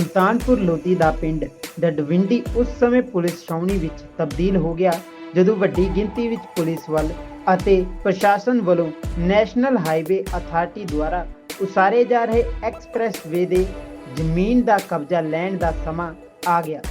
ਸੁਲਤਾਨਪੁਰ ਲੋਧੀ ਦਾ ਪਿੰਡ ਡਡਵਿੰਡੀ ਉਸ ਸਮੇਂ ਪੁਲਿਸ ਛਾਉਣੀ ਵਿੱਚ ਤਬਦੀਲ ਹੋ ਗਿਆ, ਜਦੋਂ ਵੱਡੀ ਗਿਣਤੀ ਵਿੱਚ ਪੁਲਿਸ ਵੱਲ ਅਤੇ ਪ੍ਰਸ਼ਾਸਨ ਵੱਲੋਂ ਨੈਸ਼ਨਲ ਹਾਈਵੇ ਅਥਾਰਟੀ ਦੁਆਰਾ ਉਸਾਰੇ ਜਾ ਰਹੇ ਐਕਸਪ੍ਰੈਸ ਵੇ ਦੇ ਜ਼ਮੀਨ ਦਾ ਕਬਜ਼ਾ ਲੈਣ ਦਾ ਸਮਾਂ ਆ ਗਿਆ।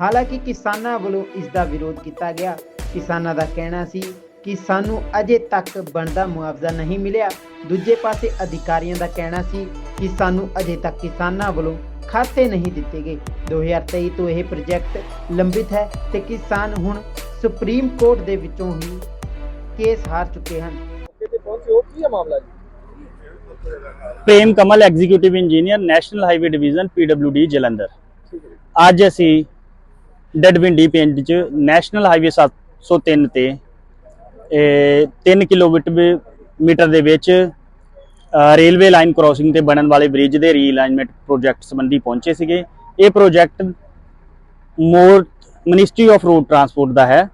ਹਾਲਾਂਕਿ ਕਿਸਾਨਾਂ ਵੱਲੋਂ ਇਸ ਦਾ ਵਿਰੋਧ ਕੀਤਾ ਗਿਆ। ਕਿਸਾਨਾਂ ਦਾ ਕਹਿਣਾ ਸੀ ਕਿ ਸਾਨੂੰ ਅਜੇ ਤੱਕ ਬਣਦਾ ਮੁਆਵਜ਼ਾ ਨਹੀਂ ਮਿਲਿਆ। ਦੂਜੇ ਪਾਸੇ ਅਧਿਕਾਰੀਆਂ ਦਾ ਕਹਿਣਾ ਸੀ ਕਿ ਸਾਨੂੰ ਅਜੇ ਤੱਕ ਕਿਸਾਨਾਂ ਵੱਲੋਂ ਖਾਤੇ ਨਹੀਂ ਦਿੱਤੇ ਗਏ। 2023 ਤੋਂ ਇਹ ਪ੍ਰੋਜੈਕਟ ਲੰਬਿਤ ਹੈ ਤੇ ਕਿਸਾਨ ਹੁਣ ਸੁਪਰੀਮ ਕੋਰਟ ਦੇ ਵਿੱਚੋਂ ਹੀ ਕੇਸ ਹਾਰ ਚੁੱਕੇ ਹਨ। ਕਿਤੇ ਪਹੁੰਚੇ ਹੋ ਕੀ ਹੈ ਮਾਮਲਾ ਜੀ? Prem Kamal executive engineer national highway division PWD Jalandhar. ਅੱਜ ਅਸੀਂ ਡਡਵਿੰਡੀ ਪਿੰਡ 'ਚ ਨੈਸ਼ਨਲ ਹਾਈਵੇ 703 ਤੇ 3 ਕਿਲੋਮੀਟਰ ਮੀਟਰ ਦੇ ਵਿੱਚ ਰੇਲਵੇ ਲਾਈਨ ਕ੍ਰਾਸਿੰਗ ਤੇ ਬਣਨ ਵਾਲੇ ਬ੍ਰਿਜ ਦੇ ਰੀਅਲਾਈਨਮੈਂਟ ਪ੍ਰੋਜੈਕਟ ਸੰਬੰਧੀ ਪਹੁੰਚੇ ਸੀਗੇ। ਇਹ ਪ੍ਰੋਜੈਕਟ ਮੋਰ ਮਿਨਿਸਟਰੀ ਆਫ ਰੋਡ ਟਰਾਂਸਪੋਰਟ ਦਾ ਹੈ।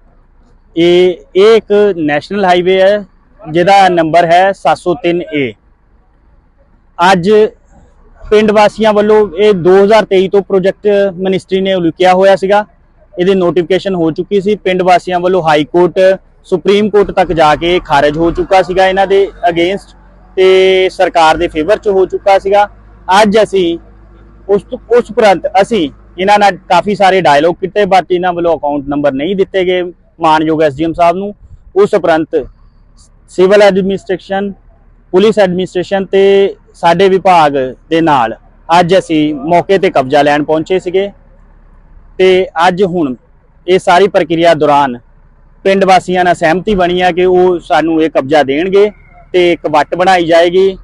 ਇਹ ਇਹ ਇੱਕ ਨੈਸ਼ਨਲ ਹਾਈਵੇ ਹੈ, ਜਿਹਦਾ ਨੰਬਰ ਹੈ 703A ਅੱਜ ਪਿੰਡ ਵਾਸੀਆਂ ਵੱਲੋਂ ਇਹ 2023 ਤੋਂ ਪ੍ਰੋਜੈਕਟ ਮਿਨਿਸਟਰੀ ਨੇ ਉਲੀਕਿਆ ਹੋਇਆ ਸੀਗਾ। ਇਹਦੀ ਨੋਟੀਫਿਕੇਸ਼ਨ ਹੋ ਚੁੱਕੀ ਸੀ। ਪਿੰਡ ਵਾਸੀਆਂ ਵੱਲੋਂ ਹਾਈ ਕੋਰਟ ਸੁਪਰੀਮ ਕੋਰਟ ਤੱਕ ਜਾ ਕੇ ਖਾਰਜ ਹੋ ਚੁੱਕਾ ਸੀਗਾ। ਇਹਨਾਂ ਦੇ ਅਗੇਂਸਟ ਤੇ ਸਰਕਾਰ ਦੇ ਫੇਵਰ ਚ ਹੋ ਚੁੱਕਾ ਸੀਗਾ। ਅੱਜ ਅਸੀਂ ਉਸ ਉਸ ਉਪਰੰਤ ਅਸੀਂ ਇਹਨਾਂ ਨਾਲ ਕਾਫੀ ਸਾਰੇ ਡਾਇਲੋਗ ਕੀਤੇ ਬਟ ਇਹਨਾਂ ਵੱਲੋਂ ਅਕਾਊਂਟ ਨੰਬਰ ਨਹੀਂ ਦਿੱਤੇ ਗਏ ਮਾਨਯੋਗ ਐਸਡੀਐਮ ਸਾਹਿਬ ਨੂੰ। ਉਸ ਉਪਰੰਤ ਸਿਵਲ ਐਡਮਿਨਿਸਟ੍ਰੇਸ਼ਨ ਪੁਲਿਸ ਐਡਮਿਨਿਸਟ੍ਰੇਸ਼ਨ ਤੇ ਸਾਡੇ ਵਿਭਾਗ ਦੇ ਨਾਲ ਅੱਜ ਅਸੀਂ ਮੌਕੇ ਤੇ ਕਬਜ਼ਾ ਲੈਣ ਪਹੁੰਚੇ ਸੀਗੇ। ਤੇ ਅੱਜ ਹੁਣ ਇਹ ਸਾਰੀ ਪ੍ਰਕਿਰਿਆ ਦੌਰਾਨ ਪਿੰਡ ਵਾਸੀਆਂ ਨਾਲ ਸਹਿਮਤੀ ਬਣੀ ਹੈ ਕਿ ਉਹ ਸਾਨੂੰ ਇਹ ਕਬਜ਼ਾ ਦੇਣਗੇ। ਤੇ ਇੱਕ ਵੱਟ ਬਣਾਈ ਜਾਏਗੀ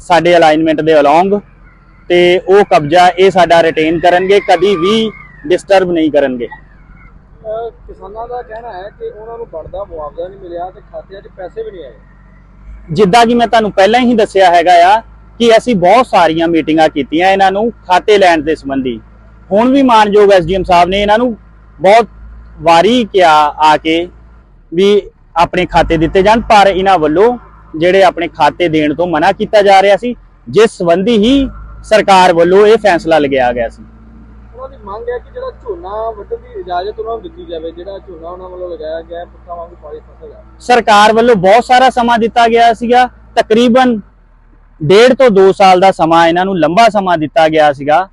ਸਾਡੇ ਅਲਾਈਨਮੈਂਟ ਦੇ ਅਲੋਂਗ ਤੇ ਉਹ ਕਬਜ਼ਾ ਇਹ ਸਾਡਾ ਰਿਟੇਨ ਕਰਨਗੇ ਕਦੀ ਵੀ ਡਿਸਟਰਬ ਨਹੀਂ ਕਰਨਗੇ। ਕਿਸਾਨਾਂ ਦਾ ਕਹਿਣਾ ਹੈ ਕਿ ਉਹਨਾਂ ਨੂੰ ਬਣਦਾ ਮੁਆਵਜ਼ਾ ਨਹੀਂ ਮਿਲਿਆ ਤੇ ਖਾਤਿਆਂ 'ਚ ਪੈਸੇ ਵੀ ਨਹੀਂ ਆਏ। ਜਿੱਦਾਂ ਕਿ ਮੈਂ ਤੁਹਾਨੂੰ ਪਹਿਲਾਂ ਹੀ ਦੱਸਿਆ ਹੈਗਾ ਆ ਕਿ ਅਸੀਂ ਬਹੁਤ ਸਾਰੀਆਂ ਮੀਟਿੰਗਾਂ ਕੀਤੀਆਂ ਇਹਨਾਂ ਨੂੰ ਖਾਤੇ ਲੈਣ ਦੇ ਸੰਬੰਧੀ। ਹੁਣ ਵੀ ਮਾਨਯੋਗ ਐਸਡੀਐਮ ਸਾਹਿਬ ਨੇ ਇਹਨਾਂ ਨੂੰ ਬਹੁਤ ਵਾਰੀ ਕਿਹਾ ਆ ਕੇ ਵੀ ਆਪਣੇ ਖਾਤੇ ਦਿੱਤੇ ਜਾਣ ਪਰ ਇਹਨਾਂ ਵੱਲੋਂ ਜਿਹੜੇ ਆਪਣੇ ਖਾਤੇ ਦੇਣ ਤੋਂ ਮਨਾ ਕੀਤਾ ਜਾ ਰਿਹਾ ਸੀ ਜਿਸ ਸੰਬੰਧੀ ਹੀ ਸਰਕਾਰ ਵੱਲੋਂ ਇਹ ਫੈਸਲਾ ਲਿਆ ਗਿਆ ਸੀ। ਉਹਨਾਂ ਦੀ ਮੰਗ ਹੈ ਕਿ ਜਿਹੜਾ ਝੋਨਾ ਵੱਢਣ ਦੀ ਇਜਾਜ਼ਤ ਉਹਨਾਂ ਨੂੰ ਦਿੱਤੀ ਜਾਵੇ ਜਿਹੜਾ ਝੋਨਾ ਉਹਨਾਂ ਵੱਲੋਂ ਲਗਾਇਆ ਗਿਆ ਹੈ, ਪੁੱਤਾਂ ਵਾਂਗੂ ਪਾਣੀ ਫਸਲ ਹੈ ਸਰਕਾਰ ਵੱਲੋਂ ਬਹੁਤ ਸਾਰਾ ਸਮਾਂ ਦਿੱਤਾ ਗਿਆ ਸੀਗਾ ਤਕਰੀਬਨ ਡੇਢ ਤੋਂ 2 ਸਾਲ ਦਾ ਸਮਾਂ ਇਹਨਾਂ ਨੂੰ ਲੰਬਾ ਸਮਾਂ ਦਿੱਤਾ ਗਿਆ ਸੀਗਾ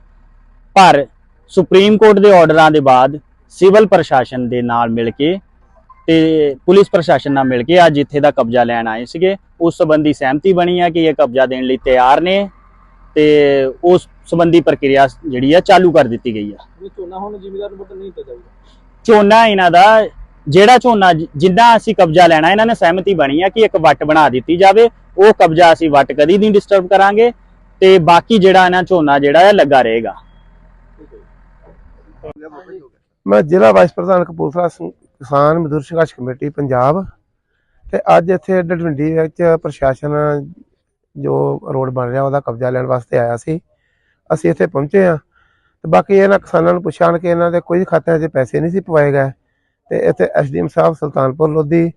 ਪਰ ਸੁਪਰੀਮ ਕੋਰਟ ਦੇ ਆਰਡਰਾਂ ਦੇ ਬਾਅਦ ਸਿਵਲ ਪ੍ਰਸ਼ਾਸਨ ਦੇ ਨਾਲ ਮਿਲ ਕੇ ਤੇ ਪੁਲਿਸ ਪ੍ਰਸ਼ਾਸਨ ਨਾਲ ਮਿਲ ਕੇ ਅੱਜ ਇੱਥੇ ਦਾ ਕਬਜ਼ਾ ਲੈਣ ਆਏ ਸੀਗੇ। ਉਸ ਸੰਬੰਧੀ ਸਹਿਮਤੀ ਬਣੀ ਹੈ ਕਿ ਇਹ ਕਬਜ਼ਾ ਦੇਣ ਲਈ ਤਿਆਰ ਨੇ ਤੇ ਉਸ ਸੰਬੰਧੀ ਪ੍ਰਕਿਰਿਆ ਜਿਹੜੀ ਆ ਚਾਲੂ ਕਰ ਦਿੱਤੀ ਗਈ ਆ। ਝੋਨਾ ਹੁਣ ਜ਼ਿਮੀਦਾਰ ਨੂੰ ਵੱਢਣ ਨਹੀਂ ਦਿੱਤਾ ਜਾਊਗਾ। ਝੋਨਾ ਇਹਨਾਂ ਦਾ ਜਿਹੜਾ ਝੋਨਾ ਜਿੱਦਾਂ ਅਸੀਂ ਕਬਜ਼ਾ ਲੈਣਾ ਇਹਨਾਂ ਨੇ ਸਹਿਮਤੀ ਬਣੀ ਆ ਕਿ ਇੱਕ ਵੱਟ ਬਣਾ ਦਿੱਤੀ ਜਾਵੇ। ਉਹ ਕਬਜ਼ਾ ਅਸੀਂ ਵੱਟ ਕਦੀ ਨਹੀਂ ਡਿਸਟਰਬ ਕਰਾਂਗੇ ਤੇ ਬਾਕੀ ਜਿਹੜਾ ਇਹਨਾਂ ਝੋਨਾ ਜਿਹੜਾ ਲੱਗਾ ਰਹੇਗਾ। ਮੈਂ ਜ਼ਿਲ੍ਹਾ ਵਾਈਸ ਪ੍ਰਧਾਨ ਕਪੂਰਥਲਾ ਕਿਸਾਨ ਮਜ਼ਦੂਰ ਸੰਘਰਸ਼ ਕਮੇਟੀ, ਪੰਜਾਬ ਤੇ ਅੱਜ ਇੱਥੇ ਡਡਵਿੰਡੀ ਵਿੱਚ ਪ੍ਰਸ਼ਾਸਨ ਜੋ ਰੋਡ ਬਣ ਰਿਹਾ, ਉਹਦਾ ਕਬਜ਼ਾ ਲੈਣ ਵਾਸਤੇ ਆਇਆ ਸੀ। ਅਸੀਂ ਇੱਥੇ ਪਹੁੰਚੇ ਆ ਤੇ ਬਾਕੀ ਇਹਨਾਂ ਕਿਸਾਨਾਂ ਨੂੰ ਪੁੱਛਾਣ ਕਿ ਇਹਨਾਂ ਦੇ ਕੋਈ ਖਾਤਿਆਂ 'ਚ ਪੈਸੇ ਨਹੀਂ ਸੀ ਪਵਾਏ ਗਏ ਤੇ ਇੱਥੇ ਐਸਡੀਐਮ ਸਾਹਿਬ ਸੁਲਤਾਨਪੁਰ ਲੋਧੀ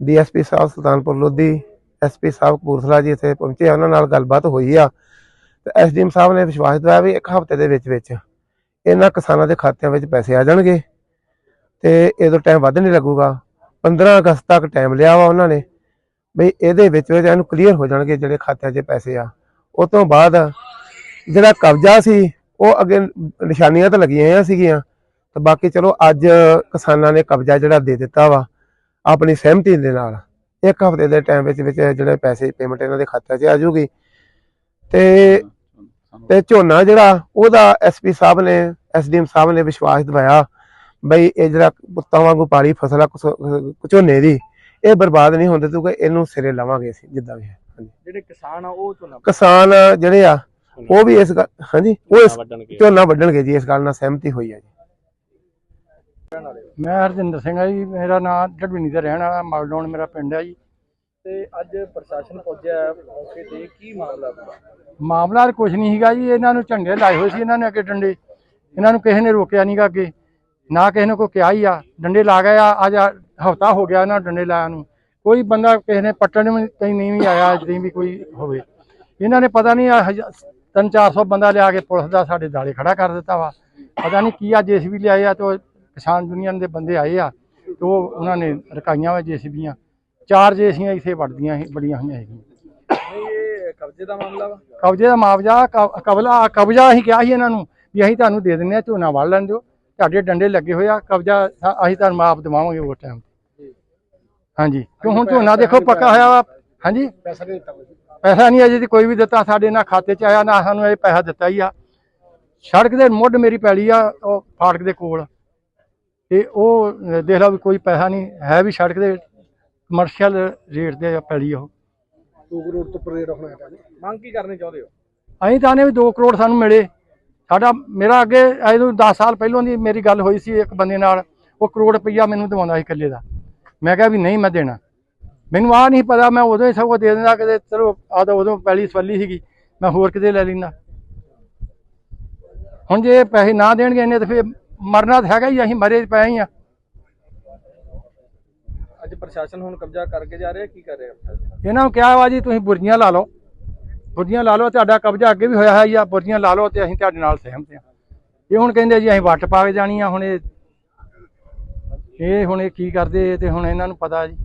ਡੀਐਸਪੀ ਸਾਹਿਬ ਸੁਲਤਾਨਪੁਰ ਲੋਧੀ ਐਸਪੀ ਸਾਹਿਬ ਕਪੂਰਥਲਾ ਜੀ ਇੱਥੇ ਪਹੁੰਚੇ ਉਹਨਾਂ ਨਾਲ ਗੱਲਬਾਤ ਹੋਈ ਆ ਤੇ ਐਸਡੀਐਮ ਸਾਹਿਬ ਨੇ ਵਿਸ਼ਵਾਸ ਦਿਵਾਇਆ ਵੀ ਇੱਕ ਹਫ਼ਤੇ ਦੇ ਵਿੱਚ ਵਿੱਚ ਇਹਨਾਂ ਕਿਸਾਨਾਂ ਦੇ ਖਾਤਿਆਂ ਵਿੱਚ ਪੈਸੇ ਆ ਜਾਣਗੇ। ਤੇ ਇਹਦੋਂ ਟਾਈਮ ਵੱਧ ਨਹੀਂ ਲੱਗੂਗਾ। 15 ਅਗਸਤ ਤੱਕ ਟਾਈਮ ਲਿਆ ਵਾ ਉਹਨਾਂ ਨੇ। ਬਈ ਇਹਦੇ ਵਿੱਚ ਵਿੱਚ ਇਹਨੂੰ ਕਲੀਅਰ ਹੋ ਜਾਣਗੇ ਜਿਹੜੇ ਖਾਤਿਆਂ 'ਚ ਪੈਸੇ ਆ। ਉਸ ਤੋਂ ਬਾਅਦ ਜਿਹੜਾ ਕਬਜ਼ਾ ਸੀ, ਉਹ ਅੱਗੇ ਨਿਸ਼ਾਨੀਆਂ ਤਾਂ ਲੱਗੀਆਂ ਹੋਈਆਂ ਸੀਗੀਆਂ। ਤੇ ਬਾਕੀ ਚਲੋ ਅੱਜ ਕਿਸਾਨਾਂ ਨੇ ਕਬਜ਼ਾ ਜਿਹੜਾ ਦੇ ਦਿੱਤਾ ਵਾ, ਆਪਣੀ ਸਹਿਮਤੀ ਦੇ ਨਾਲ। ਇੱਕ ਹਫ਼ਤੇ ਦੇ ਟਾਈਮ ਵਿੱਚ ਵਿੱਚ ਜਿਹੜੇ ਪੈਸੇ ਪੇਮੈਂਟ ਇਹਨਾਂ ਦੇ ਖਾਤਿਆਂ 'ਚ ਆ ਜਾਊਗੀ। ਤੇ ਤੇ ਝੋਨਾ ਜਿਹੜਾ, ਉਹਦਾ ਐਸਪੀ ਸਾਹਿਬ ਨੇ ਐਸਡੀਐਮ ਸਾਹਿਬ ਨੇ ਵਿਸ਼ਵਾਸ ਦਿਵਾਇਆ। ਬਈ ਇਹ ਜਿਹੜਾ ਪੁੱਤਾਂ ਵਾਂਗੂ ਪਾਲੀ ਫਸਲ ਆ ਝੋਨੇ ਦੀ ਇਹ ਬਰਬਾਦ ਨਹੀਂ ਹੁੰਦੇ ਤੂੰ ਇਹਨੂੰ ਸਿਰੇ ਲਾਵਾਂਗੇ ਅਸੀਂ ਜਿੱਦਾਂ ਵੀ ਹੈ। ਹਾਂਜੀ। ਜਿਹੜੇ ਕਿਸਾਨ ਆ ਉਹ ਝੋਨਾ ਕਿਸਾਨ ਜਿਹੜੇ ਆ ਉਹ ਵੀ ਇਸ ਗੱਲ ਹਾਂਜੀ ਉਹ ਝੋਨਾ ਵੱਢਣਗੇ। ਜੀ ਇਸ ਗੱਲ ਨਾਲ ਸਹਿਮਤੀ ਹੋਈ ਹੈ ਜੀ। ਮੈਂ ਹਰਜਿੰਦਰ ਸਿੰਘ ਆ ਜੀ ਮੇਰਾ ਨਾਮ ਢਡਵੀਨੀ ਦਾ ਰਹਿਣ ਵਾਲਾ ਮਾਲਡੌਨ ਮੇਰਾ ਪਿੰਡ ਹੈ ਜੀ। ਤੇ ਅੱਜ ਪ੍ਰਸ਼ਾਸਨ ਪਹੁੰਚਿਆ ਹੈ ਮੌਕੇ ਤੇ ਕੀ ਮਾਮਲਾ ਪੂਰਾ ਮਾਮਲਾ ਕੁਝ ਨਹੀਂ ਸੀਗਾ ਜੀ ਇਹਨਾਂ ਨੂੰ ਝੰਡੇ ਲਾਏ ਹੋਏ ਸੀ ਇਹਨਾਂ ਨੇ ਅੱਗੇ ਡੰਡੇ ਇਹਨਾਂ ਨੂੰ ਕਿਸੇ ਨੇ ਰੋਕਿਆ ਨਹੀਂਗਾ ਅੱਗੇ। ਨਾ ਕਿਸੇ ਨੇ ਕੋਈ ਕਿਹਾ ਹੀ ਆ ਡੰਡੇ ਲਾ ਗਏ ਆ ਅੱਜ ਹਫਤਾ ਹੋ ਗਿਆ ਇਹਨਾਂ ਨੂੰ ਡੰਡੇ ਲਾਇਆ ਨੂੰ। ਕੋਈ ਬੰਦਾ ਕਿਸੇ ਨੇ ਪੱਟਣ ਵੀ ਤਾਈਂ ਨਹੀਂ ਵੀ ਆਇਆ ਅੱਜ ਤਾਈਂ ਵੀ ਕੋਈ ਹੋਵੇ। ਇਹਨਾਂ ਨੇ ਪਤਾ ਨਹੀਂ ਤਿੰਨ 400 ਬੰਦਾ ਲਿਆ ਕੇ ਪੁਲਿਸ ਦਾ ਸਾਡੇ ਦਾਲੇ ਖੜਾ ਕਰ ਦਿੱਤਾ ਵਾ। ਪਤਾ ਨਹੀਂ ਕੀ ਆ ਜੇਸੀਬੀ ਲਿਆਏ ਆ ਤੇ ਕਿਸਾਨ ਯੂਨੀਅਨ ਦੇ ਬੰਦੇ ਆਏ ਆ ਤੇ ਉਹ ਉਹਨਾਂ ਨੇ ਰਕਾਈਆਂ ਵਾ ਜੇਸੀਬੀਆਂ। ਚਾਰ ਜੇਸੀਆਂ ਇੱਥੇ ਵੜਦੀਆਂ ਸੀ ਬੜੀਆਂ ਹੋਈਆਂ ਸੀ। ਕਬਜ਼ੇ ਦਾ ਮਾਮਲਾ ਵਾ। ਕਬਜ਼ੇ ਦਾ ਕ- ਕਬਲਾ ਕਬਜ਼ਾ ਅਸੀਂ ਕਿਹਾ ਸੀ ਇਹਨਾਂ ਨੂੰ ਵੀ ਅਸੀਂ ਤੁਹਾਨੂੰ ਦੇ ਦਿੰਦੇ ਆ ਝੋਨਾ ਵੜ ਲੈਣ ਦਿਓ। ਤੁਹਾਡੇ ਡੰਡੇ ਲੱਗੇ ਹੋਏ ਆ ਕਬਜ਼ਾ ਅਸੀਂ ਤੁਹਾਨੂੰ ਮਾਫ ਦਿਵਾਵਾਂਗੇ ਉਸ ਟਾਈਮ ਤੇ। ਹਾਂਜੀ। ਕਿਉਂ ਹੁਣ ਝੋਨਾ ਦੇਖੋ ਪੱਕਾ ਹੋਇਆ ਵਾ। ਹਾਂਜੀ। ਪੈਸਾ ਨਹੀਂ ਦਿੱਤਾ ਪੈਸਾ ਨਹੀਂ ਅਜੇ ਤੇ ਕੋਈ ਵੀ ਦਿੱਤਾ ਸਾਡੇ ਨਾ ਖਾਤੇ 'ਚ ਆਇਆ ਨਾ ਸਾਨੂੰ ਇਹ ਪੈਸਾ ਦਿੱਤਾ ਹੀ ਆ। ਸੜਕ ਦੇ ਮੁੱਢ ਮੇਰੀ ਪੈਲੀ ਆ ਉਹ ਫਾਟਕ ਦੇ ਕੋਲ। ਤੇ ਉਹ ਦੇਖ ਲਓ ਵੀ ਕੋਈ ਪੈਸਾ ਨਹੀਂ ਹੈ ਵੀ ਸੜਕ ਦੇ ਕਮਰਸ਼ੀਅਲ ਰੇਟ ਦੇ ਪੈਲੀ ਉਹ। 2 ਕਰੋੜ ਤੋਂ ਪਰੇਡ ਹੋਣਾ ਹੈ ਮੰਗ ਕੀ ਕਰਨੀ ਚਾਹੁੰਦੇ ਹੋ? ਅਸੀਂ ਚਾਹੁੰਦੇ ਵੀ 2 ਕਰੋੜ ਸਾਨੂੰ ਮਿਲੇ। ਸਾਡਾ ਮੇਰਾ ਅੱਗੇ ਇਹਨੂੰ 10 ਸਾਲ ਪਹਿਲਾਂ ਦੀ ਮੇਰੀ ਗੱਲ ਹੋਈ ਸੀ ਇੱਕ ਬੰਦੇ ਨਾਲ ਉਹ ਕਰੋੜ ਰੁਪਈਆ ਮੈਨੂੰ ਦਿਵਾਉਂਦਾ ਸੀ ਇਕੱਲੇ ਦਾ। ਮੈਂ ਕਿਹਾ ਵੀ ਨਹੀਂ ਮੈਂ ਦੇਣਾ। ਮੈਨੂੰ ਆ ਨਹੀਂ ਪਤਾ ਮੈਂ ਉਦੋਂ ਹੀ ਸਗੋਂ ਦੇ ਦਿੰਦਾ ਕਿਤੇ ਚਲੋ ਆ ਤਾਂ ਉਦੋਂ ਪਹਿਲੀ ਸਵੱਲੀ ਸੀਗੀ ਮੈਂ ਹੋਰ ਕਿਤੇ ਲੈ ਲੈਂਦਾ। ਹੁਣ ਜੇ ਪੈਸੇ ਨਾ ਦੇਣਗੇ ਇਹਨੇ ਤਾਂ ਫਿਰ ਮਰਨਾ ਤਾਂ ਹੈਗਾ ਹੀ ਅਸੀਂ ਮਰੇ ਪਏ ਹੀ ਆ। ਅੱਜ ਪ੍ਰਸ਼ਾਸਨ ਹੁਣ ਕਬਜ਼ਾ ਕਰਕੇ ਜਾ ਰਿਹਾ ਕੀ ਕਰ ਰਿਹਾ? ਇਹਨਾਂ ਨੂੰ ਕਿਹਾ ਵਾ ਜੀ ਤੁਸੀਂ ਬੁਰਜੀਆਂ ਲਾ ਲਓ। ਬੁਰਜੀਆਂ ਲਾ ਲਓ ਤੁਹਾਡਾ ਕਬਜ਼ਾ ਅੱਗੇ ਵੀ ਹੋਇਆ ਹੈ ਜਾਂ ਬੁਰਜੀਆਂ ਲਾ ਲਓ ਤੇ ਅਸੀਂ ਤੁਹਾਡੇ ਨਾਲ ਸਹਿਮਤ ਹਾਂ। ਇਹ ਹੁਣ ਕਹਿੰਦੇ ਜੀ, ਅਸੀਂ ਵੱਟ ਪਾ ਕੇ ਜਾਣੀ ਆ, ਹੁਣ ਇਹ ਇਹ ਹੁਣ ਇਹ ਕੀ ਕਰਦੇ ਤੇ ਹੁਣ ਇਹਨਾਂ ਨੂੰ ਪਤਾ ਜੀ।